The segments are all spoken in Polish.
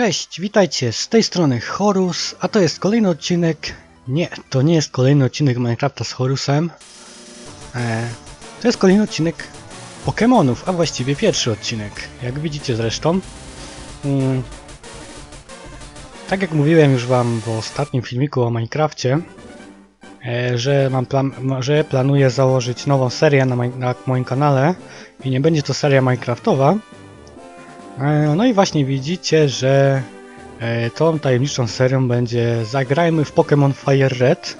Cześć, witajcie, z tej strony Horus, a to jest kolejny odcinek... Nie, to nie jest kolejny odcinek Minecrafta z Horusem. E, to jest kolejny odcinek Pokémonów, a właściwie pierwszy odcinek, jak widzicie zresztą. Mm, tak jak mówiłem już wam w ostatnim filmiku o Minecrafcie, e, że, mam plan, że planuję założyć nową serię na, na moim kanale i nie będzie to seria Minecraftowa, No i właśnie widzicie, że e, tą tajemniczą serią będzie Zagrajmy w Pokémon Fire Red.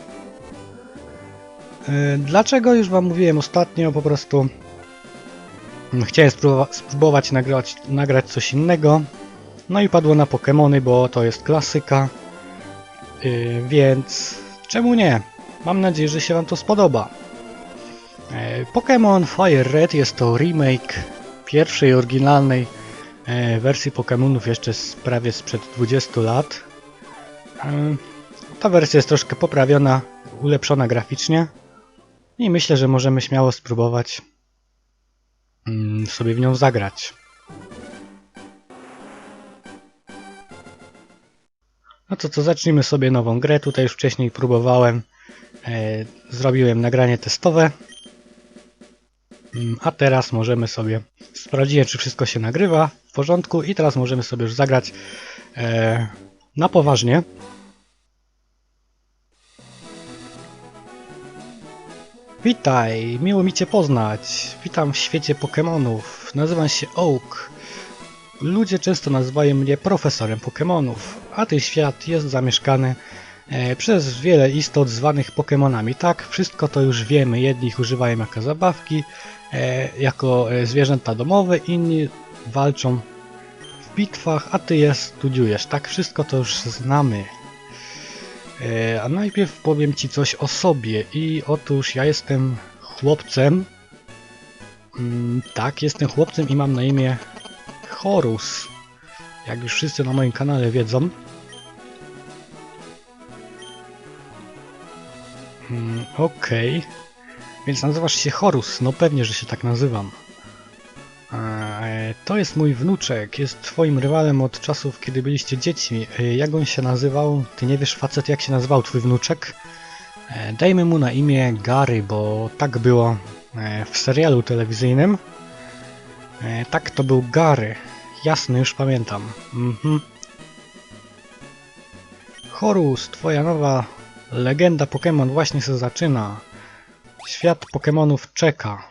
E, Dlaczego już wam mówiłem ostatnio, po prostu mm, chciałem spróbowa- spróbować nagrać, nagrać coś innego. No i padło na Pokémony, bo to jest klasyka. E, Więc czemu nie? Mam nadzieję, że się wam to spodoba. E, Pokémon Fire Red jest to remake pierwszej oryginalnej e, wersji Pokémonów jeszcze z, prawie sprzed 20 lat. E, ta wersja jest troszkę poprawiona, ulepszona graficznie i myślę, że możemy śmiało spróbować mm, sobie w nią zagrać. No to co, zacznijmy sobie nową grę. Tutaj już wcześniej próbowałem, e, zrobiłem nagranie testowe. Mm, A teraz możemy sobie sprawdziłem, czy wszystko się nagrywa w porządku i teraz możemy sobie już zagrać e, na poważnie. Witaj, miło mi Cię poznać. Witam w świecie Pokémonów. Nazywam się Oak. Ludzie często nazywają mnie profesorem Pokémonów, a ten świat jest zamieszkany e, przez wiele istot zwanych Pokémonami. Tak, wszystko to już wiemy. Jedni ich używają jako zabawki, jako e, zwierzęta domowe, inni walczą w bitwach, a ty je studiujesz. Tak, wszystko to już znamy. E, a najpierw powiem ci coś o sobie. I otóż ja jestem chłopcem. Mm, tak, jestem chłopcem i mam na imię Horus. Jak już wszyscy na moim kanale wiedzą. Mm, Okej. Więc nazywasz się Horus. No pewnie, że się tak nazywam. E, To jest mój wnuczek. Jest twoim rywalem od czasów, kiedy byliście dziećmi. E, Jak on się nazywał? Ty nie wiesz, facet, jak się nazywał twój wnuczek? E, Dajmy mu na imię Gary, bo tak było e, w serialu telewizyjnym. E, Tak, to był Gary. Jasne, już pamiętam. Mhm. Horus, twoja nowa legenda Pokémon właśnie się zaczyna. Świat Pokémonów czeka.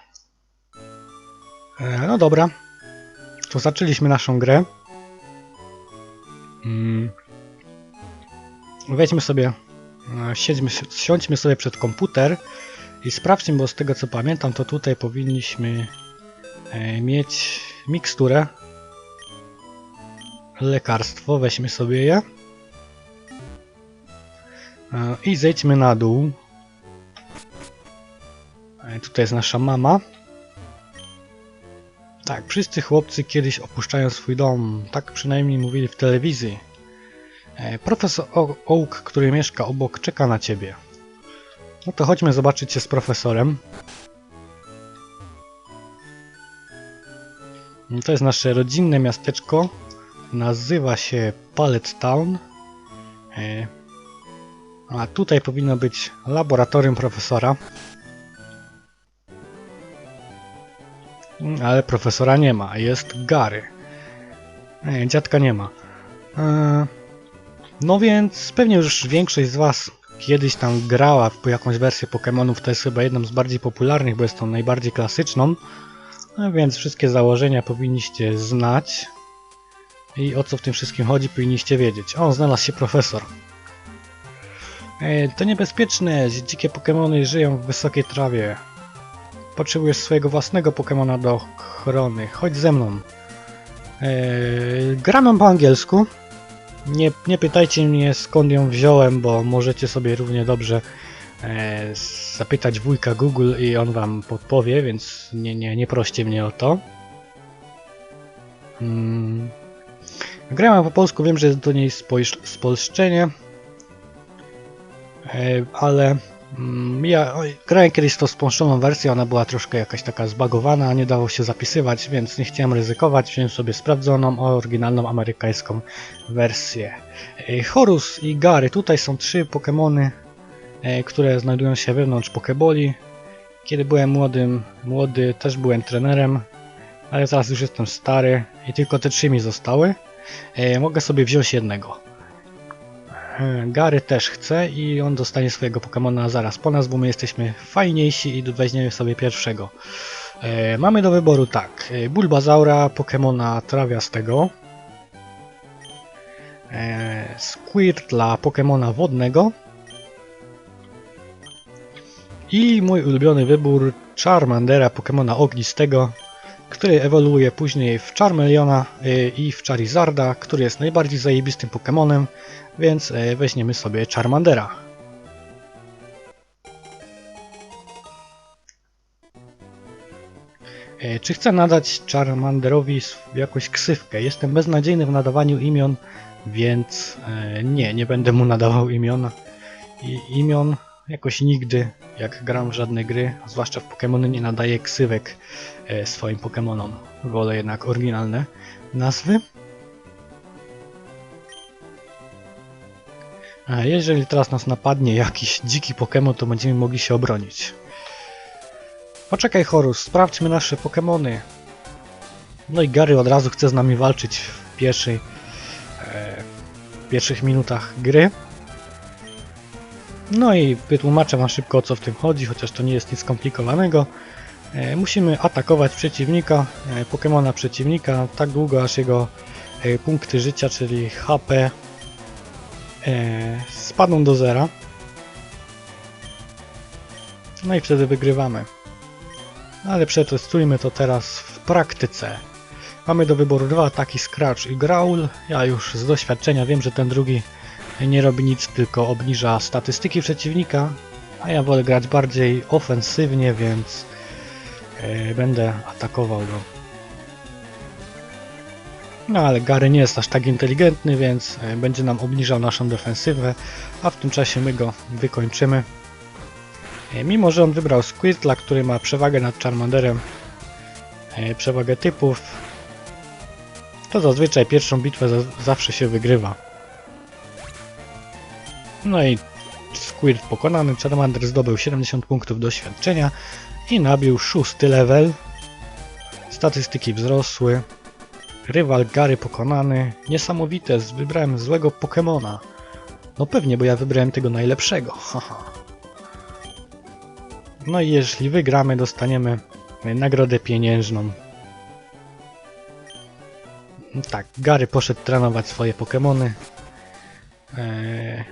E, no dobra. To zaczęliśmy naszą grę. Mm. Sobie, e, siedźmy, siądźmy sobie przed komputer i sprawdźmy, bo z tego co pamiętam, to tutaj powinniśmy e, mieć miksturę. Lekarstwo, weźmy sobie je. E, I zejdźmy na dół. E, Tutaj jest nasza mama. Tak, wszyscy chłopcy kiedyś opuszczają swój dom. Tak przynajmniej mówili w telewizji. E, Profesor Oak, który mieszka obok, czeka na ciebie. No to chodźmy zobaczyć się z profesorem. To jest nasze rodzinne miasteczko. Nazywa się Pallet Town. E, A tutaj powinno być laboratorium profesora. Ale profesora nie ma, jest Gary. Nie, dziadka nie ma. E, No więc pewnie już większość z Was kiedyś tam grała w jakąś wersję Pokémonów. To jest chyba jedną z bardziej popularnych, bo jest tą najbardziej klasyczną. No więc wszystkie założenia powinniście znać. I o co w tym wszystkim chodzi, powinniście wiedzieć. O, znalazł się profesor. E, To niebezpieczne, dzikie Pokémony żyją w wysokiej trawie. Potrzebujesz swojego własnego Pokemona do ochrony. Chodź ze mną. Eee, po angielsku. Nie, nie pytajcie mnie skąd ją wziąłem, bo możecie sobie równie dobrze e, zapytać wujka Google i on wam podpowie, więc nie, nie, nie proście mnie o to. Mm. Grałem po polsku, wiem, że jest do niej spolszczenie, e, ale Ja oj, grałem kiedyś tą spolszczoną wersję, ona była troszkę jakaś taka zbagowana, nie dało się zapisywać, więc nie chciałem ryzykować, wziąłem sobie sprawdzoną, oryginalną amerykańską wersję. E, Horus i Gary, tutaj są trzy Pokémony, e, które znajdują się wewnątrz Pokeboli. Kiedy byłem młodym, młody też byłem trenerem, ale teraz już jestem stary i tylko te trzy mi zostały. E, Mogę sobie wziąć jednego. Gary też chce i on dostanie swojego Pokemona zaraz po nas, bo my jesteśmy fajniejsi i weźmiemy sobie pierwszego. E, mamy do wyboru tak, e, Bulbazaura, Pokemona trawiastego, e, Squirtla, Pokemona wodnego i mój ulubiony wybór Charmandera, Pokemona ognistego, który ewoluuje później w Charmeleona e, i w Charizarda, który jest najbardziej zajebistym Pokemonem, więc e, weźmiemy sobie Charmandera. E, Czy chcę nadać Charmanderowi jakąś ksywkę? Jestem beznadziejny w nadawaniu imion, więc nie, nie będę mu nadawał imion. I imion jakoś nigdy, jak gram w żadne gry, zwłaszcza w Pokémony, nie nadaję ksywek e, swoim Pokémonom. Wolę jednak oryginalne nazwy. A jeżeli teraz nas napadnie jakiś dziki Pokémon, to będziemy mogli się obronić. Poczekaj Horus, sprawdźmy nasze Pokémony. No i Gary od razu chce z nami walczyć w pierwszej, e, w pierwszych minutach gry. No i wytłumaczę wam szybko o co w tym chodzi, chociaż to nie jest nic skomplikowanego. E, musimy atakować przeciwnika, e, Pokemona przeciwnika, tak długo aż jego e, punkty życia, czyli HP spadną do zera. No i wtedy wygrywamy. Ale przetestujmy to teraz w praktyce. Mamy do wyboru dwa ataki Scratch i Growl. Ja już z doświadczenia wiem, że ten drugi nie robi nic, tylko obniża statystyki przeciwnika. A ja wolę grać bardziej ofensywnie, więc e, będę atakował go. No ale Gary nie jest aż tak inteligentny, więc e, będzie nam obniżał naszą defensywę, a w tym czasie my go wykończymy. E, Mimo, że on wybrał Squirtla, który ma przewagę nad Charmanderem, e, przewagę typów, to zazwyczaj pierwszą bitwę za- zawsze się wygrywa. No i Squirt pokonany, Charmander zdobył 70 punktów doświadczenia i nabił szósty level. Statystyki wzrosły. Rywal Gary pokonany. Niesamowite, wybrałem złego Pokemona. No pewnie, bo ja wybrałem tego najlepszego. No i jeśli wygramy, dostaniemy nagrodę pieniężną. Tak, Gary poszedł trenować swoje Pokemony. Eee,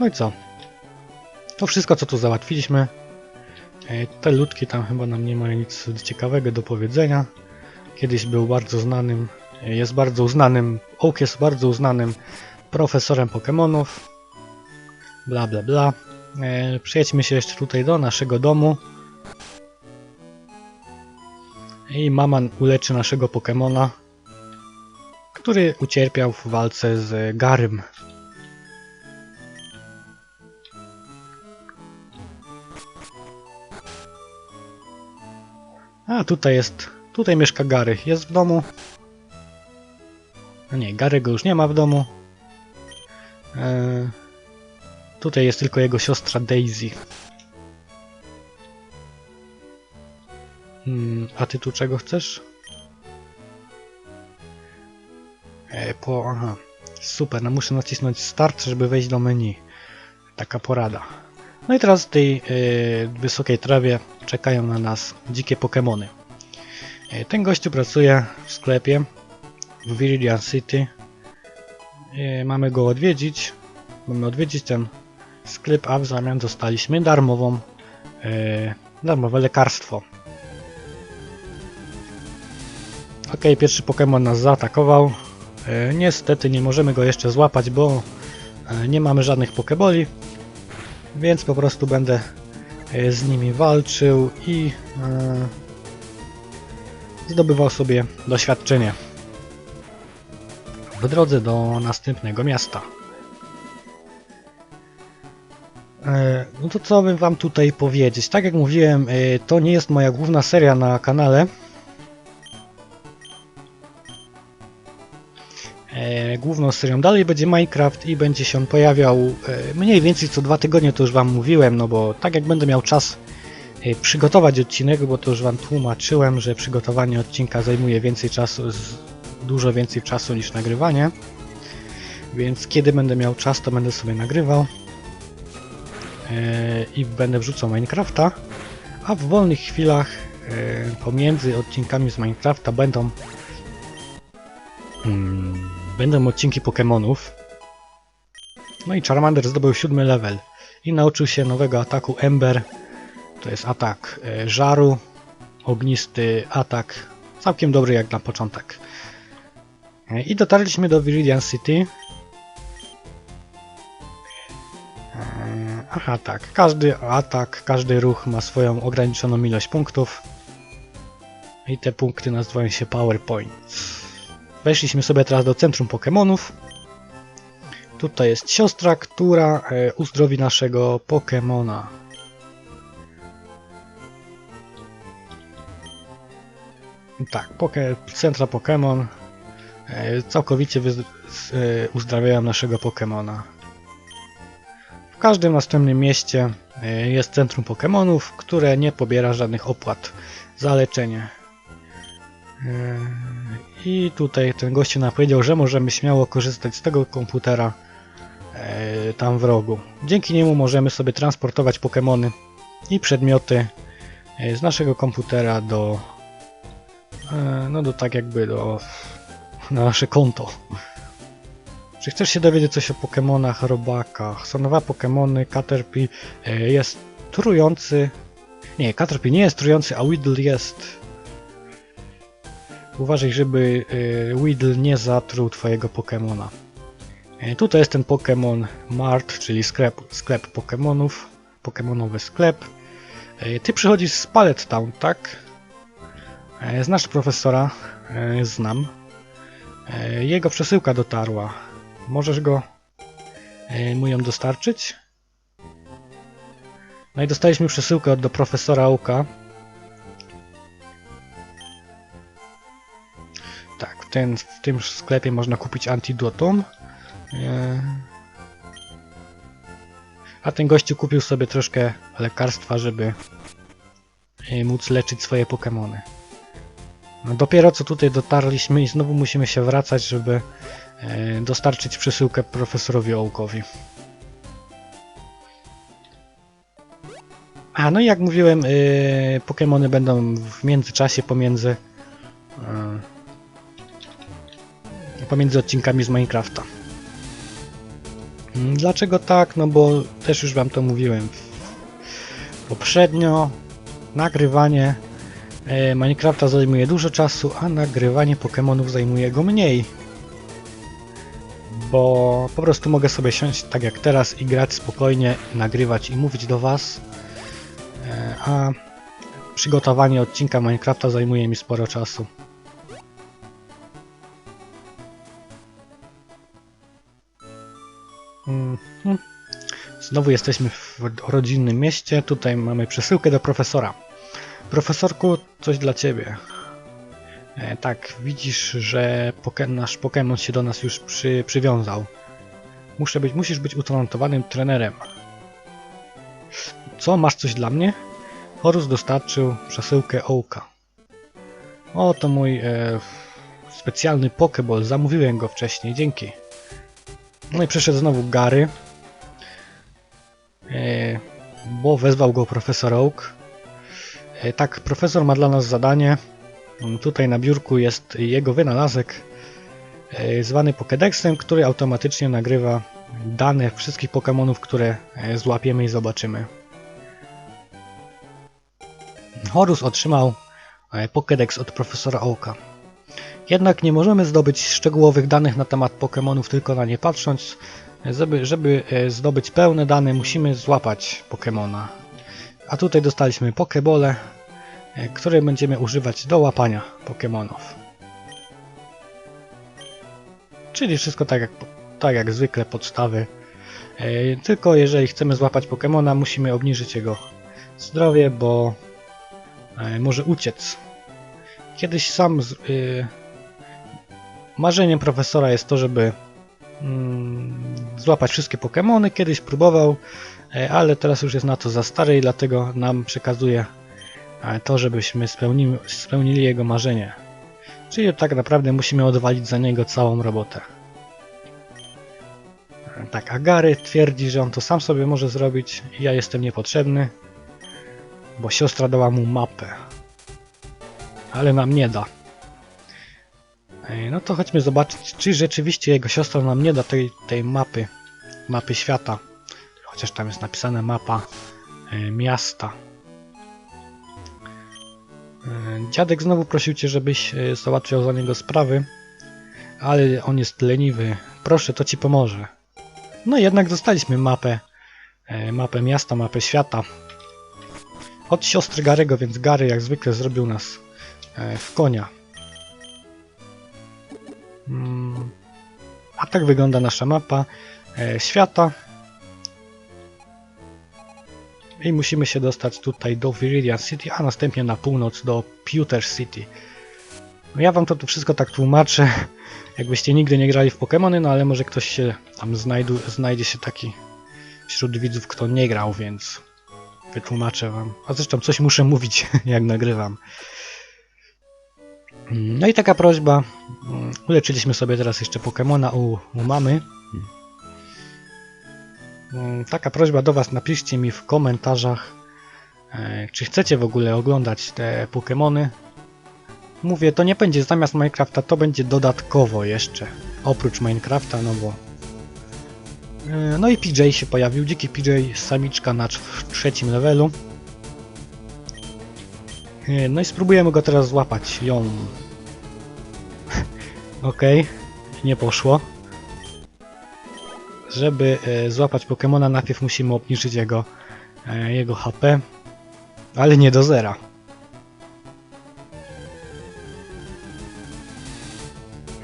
no i co? To wszystko, co tu załatwiliśmy. Eee, te ludki tam chyba nam nie mają nic ciekawego do powiedzenia. Kiedyś był bardzo znanym, e, jest bardzo uznanym, Oak jest bardzo uznanym profesorem Pokemonów. Bla bla bla. E, przejedźmy się jeszcze tutaj do naszego domu. I Maman uleczy naszego Pokemona, który ucierpiał w walce z Garym. A tutaj jest, tutaj mieszka Gary. Jest w domu. A nie, Gary go już nie ma w domu. Eee, Tutaj jest tylko jego siostra Daisy. Hmm, a ty tu czego chcesz? E, po, aha. Super, no muszę nacisnąć start, żeby wejść do menu. Taka porada. No i teraz w tej e, wysokiej trawie czekają na nas dzikie Pokémony. E, ten gościu pracuje w sklepie w Viridian City. E, mamy go odwiedzić. Mamy odwiedzić ten sklep, a w zamian dostaliśmy darmową, darmowe lekarstwo. Ok, pierwszy Pokémon nas zaatakował. Niestety nie możemy go jeszcze złapać, bo nie mamy żadnych Pokeboli, więc po prostu będę e, z nimi walczył i e, zdobywał sobie doświadczenie w drodze do następnego miasta. E, No to co bym wam tutaj powiedzieć? Tak jak mówiłem, to nie jest moja główna seria na kanale. Główną serią dalej będzie Minecraft i będzie się on pojawiał e, mniej więcej co dwa tygodnie, to już wam mówiłem, no bo tak jak będę miał czas e, przygotować odcinek, bo to już wam tłumaczyłem, że przygotowanie odcinka zajmuje więcej czasu, dużo więcej czasu niż nagrywanie. Więc kiedy będę miał czas, to będę sobie nagrywał e, i będę wrzucał Minecrafta, a w wolnych chwilach pomiędzy odcinkami z Minecrafta będą mm, będą odcinki Pokémonów. No i Charmander zdobył siódmy level i nauczył się nowego ataku Ember. To jest atak e, żaru, ognisty atak, całkiem dobry jak na początek. E, I dotarliśmy do Viridian City. E, Aha, tak. Każdy atak, każdy ruch ma swoją ograniczoną ilość punktów. I te punkty nazywają się PowerPoints. Weszliśmy sobie teraz do centrum Pokémonów. Tutaj jest siostra, która e, uzdrowi naszego Pokémona. Tak, poke, centra Pokémon e, całkowicie e, uzdrawiają naszego Pokémona. W każdym następnym mieście jest centrum Pokémonów, które nie pobiera żadnych opłat za leczenie. I tutaj ten gościu nam powiedział, że możemy śmiało korzystać z tego komputera e, tam w rogu. Dzięki niemu możemy sobie transportować Pokémony i przedmioty e, z naszego komputera do e, no do tak jakby do na nasze konto. Czy chcesz się dowiedzieć coś o Pokémonach, robakach? Są nowe Pokémony, Caterpie jest trujący. Nie, Caterpie nie jest trujący, a Weedle jest. Uważaj, żeby e, Weedle nie zatruł twojego Pokémona. E, Tutaj jest ten Pokémon Mart, czyli sklep, sklep Pokémonów, Pokémonowy sklep. E, Ty przychodzisz z Pallet Town, tak? Znasz profesora? Znam. Jego przesyłka dotarła. Możesz go mu ją dostarczyć? No i dostaliśmy przesyłkę do profesora Oka. Ten, w tym sklepie można kupić antidotum. E, A ten gościu kupił sobie troszkę lekarstwa, żeby e, móc leczyć swoje Pokémony. No dopiero co tutaj dotarliśmy i znowu musimy się wracać, żeby e, dostarczyć przesyłkę profesorowi Oakowi. A no i jak mówiłem, Pokémony będą w międzyczasie pomiędzy pomiędzy odcinkami z Minecrafta. Mm, Dlaczego tak? No bo też już wam to mówiłem poprzednio. Nagrywanie e, Minecrafta zajmuje dużo czasu, a nagrywanie Pokémonów zajmuje go mniej. Bo po prostu mogę sobie siąść tak jak teraz i grać spokojnie, nagrywać i mówić do Was. E, A przygotowanie odcinka Minecrafta zajmuje mi sporo czasu. Znowu jesteśmy w rodzinnym mieście. Tutaj mamy przesyłkę do profesora. Profesorku, coś dla ciebie. E, tak, widzisz, że poke nasz Pokémon się do nas już przy przywiązał. Muszę być, musisz być utalentowanym trenerem. Co, masz coś dla mnie? Horus dostarczył przesyłkę Ołka. O, to mój e, specjalny Pokéball. Zamówiłem go wcześniej, dzięki. No i przyszedł znowu Gary. E, bo wezwał go profesor Oak. E, tak, profesor ma dla nas zadanie. Tutaj na biurku jest jego wynalazek e, zwany Pokédexem, który automatycznie nagrywa dane wszystkich Pokémonów, które złapiemy i zobaczymy. Horus otrzymał Pokédex od profesora Oaka. Jednak nie możemy zdobyć szczegółowych danych na temat Pokémonów tylko na nie patrząc. Żeby, żeby e, zdobyć pełne dane musimy złapać Pokémona. A tutaj dostaliśmy Pokebole, e, które będziemy używać do łapania Pokémonów. Czyli wszystko tak jak, tak jak zwykle podstawy E, tylko jeżeli chcemy złapać Pokemona, musimy obniżyć jego zdrowie, bo może uciec. Kiedyś sam z, marzeniem profesora jest to, żeby złapać wszystkie Pokemony. Kiedyś próbował, e, ale teraz już jest na to za stary i dlatego nam przekazuje e, to, żebyśmy spełnili, spełnili jego marzenie. Czyli tak naprawdę musimy odwalić za niego całą robotę. E, Tak, a Gary twierdzi, że on to sam sobie może zrobić ja jestem niepotrzebny, bo siostra dała mu mapę. Ale nam nie da. No to chodźmy zobaczyć, czy rzeczywiście jego siostra nam nie da tej, tej mapy, mapy świata. Chociaż tam jest napisane mapa e, miasta. E, Dziadek znowu prosił cię, żebyś e, załatwiał za niego sprawy, ale on jest leniwy. Proszę, to ci pomoże. No jednak dostaliśmy mapę, mapę miasta, mapę świata. Od siostry Garego, więc Gary jak zwykle zrobił nas w konia. A tak wygląda nasza mapa e, świata. I musimy się dostać tutaj do Viridian City, a następnie na północ do Pewter City. No ja wam to tu wszystko tak tłumaczę, jakbyście nigdy nie grali w Pokémony, no ale może ktoś się tam znajdu, znajdzie się taki wśród widzów, kto nie grał, więc wytłumaczę wam. A zresztą coś muszę mówić, jak nagrywam. No i taka prośba. Uleczyliśmy sobie teraz jeszcze Pokemona u, u mamy. Mm, Taka prośba do Was, napiszcie mi w komentarzach, e, czy chcecie w ogóle oglądać te Pokemony. Mówię, to nie będzie zamiast Minecrafta, to będzie dodatkowo jeszcze, oprócz Minecrafta, no bo... E, No i PJ się pojawił, dziki PJ, samiczka na trzecim levelu. E, No i spróbujemy go teraz złapać, ją. Okej, nie poszło. Żeby e, złapać Pokemona najpierw musimy obniżyć jego, e, jego HP, ale nie do zera.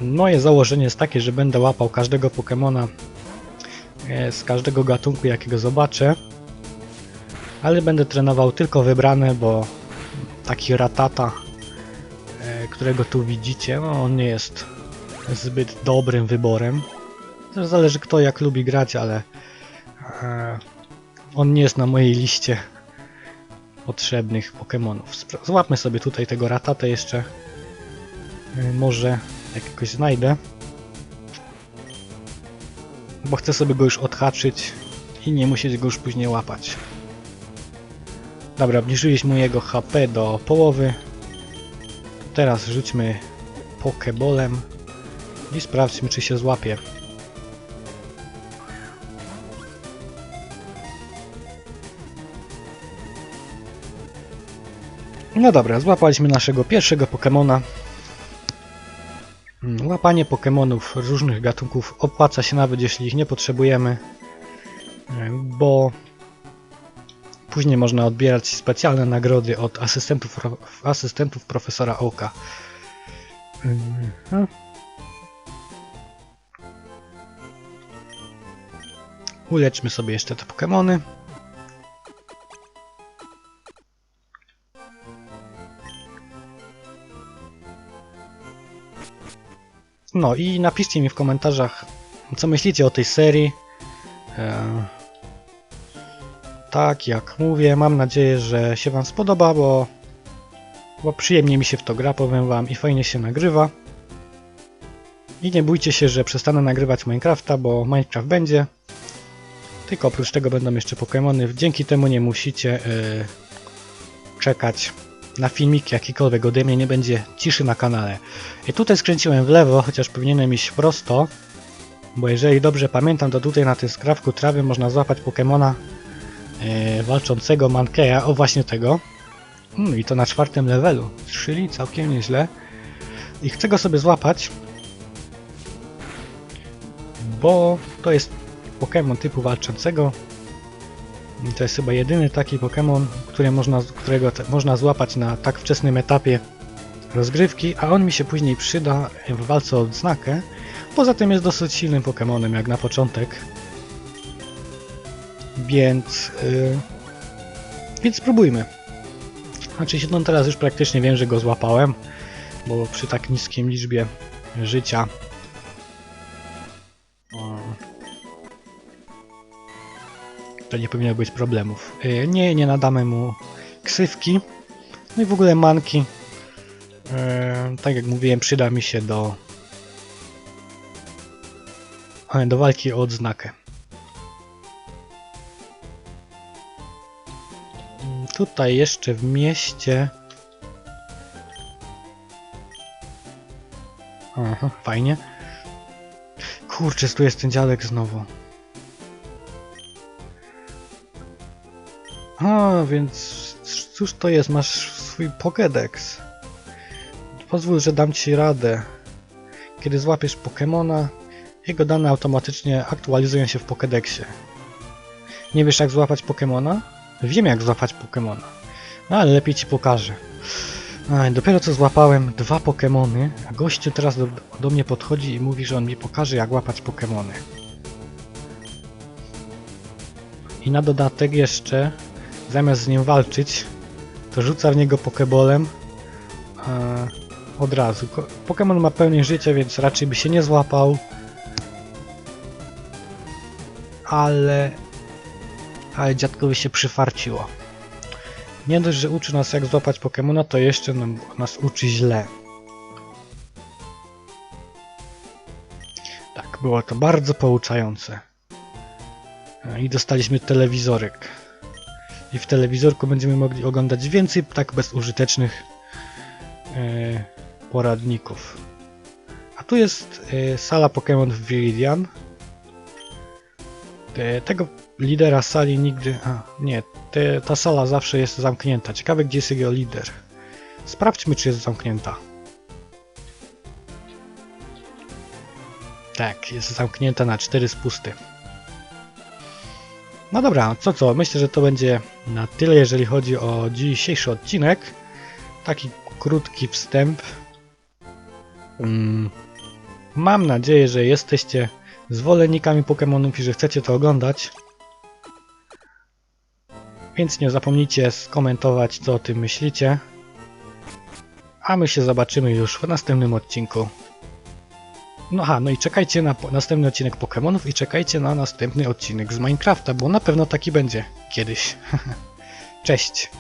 Moje założenie jest takie, że będę łapał każdego Pokemona z każdego gatunku jakiego zobaczę, ale będę trenował tylko wybrane, bo taki Ratata, e, którego tu widzicie, no on nie jest zbyt dobrym wyborem. Zależy kto jak lubi grać, ale e, on nie jest na mojej liście potrzebnych Pokémonów. Złapmy sobie tutaj tego Ratatę jeszcze. E, może jakiegoś znajdę. Bo chcę sobie go już odhaczyć i nie musieć go już później łapać. Dobra, obniżyliśmy jego HP do połowy. Teraz rzućmy Pokebolem i sprawdźmy, czy się złapie. No dobra, złapaliśmy naszego pierwszego Pokemona. Mm, Łapanie Pokemonów różnych gatunków opłaca się nawet jeśli ich nie potrzebujemy, e, bo później można odbierać specjalne nagrody od asystentów, asystentów profesora Oka. Mhm. Uleczmy sobie jeszcze te Pokemony. No i napiszcie mi w komentarzach, co myślicie o tej serii. Tak, jak mówię, mam nadzieję, że się Wam spodoba, bo, bo przyjemnie mi się w to gra, powiem Wam, i fajnie się nagrywa. I nie bójcie się, że przestanę nagrywać Minecrafta, bo Minecraft będzie. Tylko oprócz tego będą jeszcze Pokémony. Dzięki temu nie musicie e, czekać na filmiki jakikolwiek ode mnie, nie będzie ciszy na kanale. I tutaj skręciłem w lewo, chociaż powinienem iść prosto, bo jeżeli dobrze pamiętam, to tutaj na tym skrawku trawy można złapać Pokemona e, walczącego Mankeya, o właśnie tego. Hmm, I to na czwartym levelu, czyli całkiem nieźle. I chcę go sobie złapać, bo to jest Pokémon typu walczącego. I to jest chyba jedyny taki Pokémon, którego te, można złapać na tak wczesnym etapie rozgrywki, a on mi się później przyda w walce o odznakę. Poza tym jest dosyć silnym Pokémonem jak na początek. Więc, yy, więc spróbujmy. Znaczy się, no teraz już praktycznie wiem, że go złapałem, bo przy tak niskim liczbie życia to nie powinno być problemów. Yy, nie, nie nadamy mu ksywki, no i w ogóle manki. Yy, tak jak mówiłem, przyda mi się do e, do walki o odznakę. Tutaj jeszcze w mieście. Aha, fajnie. Kurczę, tu jest ten dziadek znowu. A, więc cóż to jest? Masz swój Pokédex. Pozwól, że dam ci radę. Kiedy złapiesz Pokemona, jego dane automatycznie aktualizują się w Pokédexie. Nie wiesz jak złapać Pokemona? Wiem jak złapać Pokemona. No ale lepiej ci pokażę. Dopiero co złapałem dwa Pokemony, a gościu teraz do, do mnie podchodzi i mówi, że on mi pokaże jak łapać Pokemony. I na dodatek jeszcze, zamiast z nim walczyć, to rzuca w niego Pokebolem e, od razu. Pokemon ma pełnię życia, więc raczej by się nie złapał. Ale... Ale dziadkowi się przyfarciło. Nie dość, że uczy nas jak złapać Pokemona, to jeszcze nam, nas uczy źle. Tak, było to bardzo pouczające. I dostaliśmy telewizorek. I w telewizorku będziemy mogli oglądać więcej tak bezużytecznych e, poradników. A tu jest e, sala Pokémon w Viridian. E, tego lidera sali nigdy... A, nie, te, ta sala zawsze jest zamknięta. Ciekawe, gdzie jest jego lider. Sprawdźmy, czy jest zamknięta. Tak, jest zamknięta na cztery spusty. No dobra, co co, myślę, że to będzie na tyle, jeżeli chodzi o dzisiejszy odcinek. Taki krótki wstęp. Mm, Mam nadzieję, że jesteście zwolennikami Pokémonów i że chcecie to oglądać. Więc nie zapomnijcie skomentować, co o tym myślicie. A my się zobaczymy już w następnym odcinku. No aha, no i czekajcie na następny odcinek Pokémonów i czekajcie na następny odcinek z Minecrafta, bo na pewno taki będzie kiedyś. Cześć!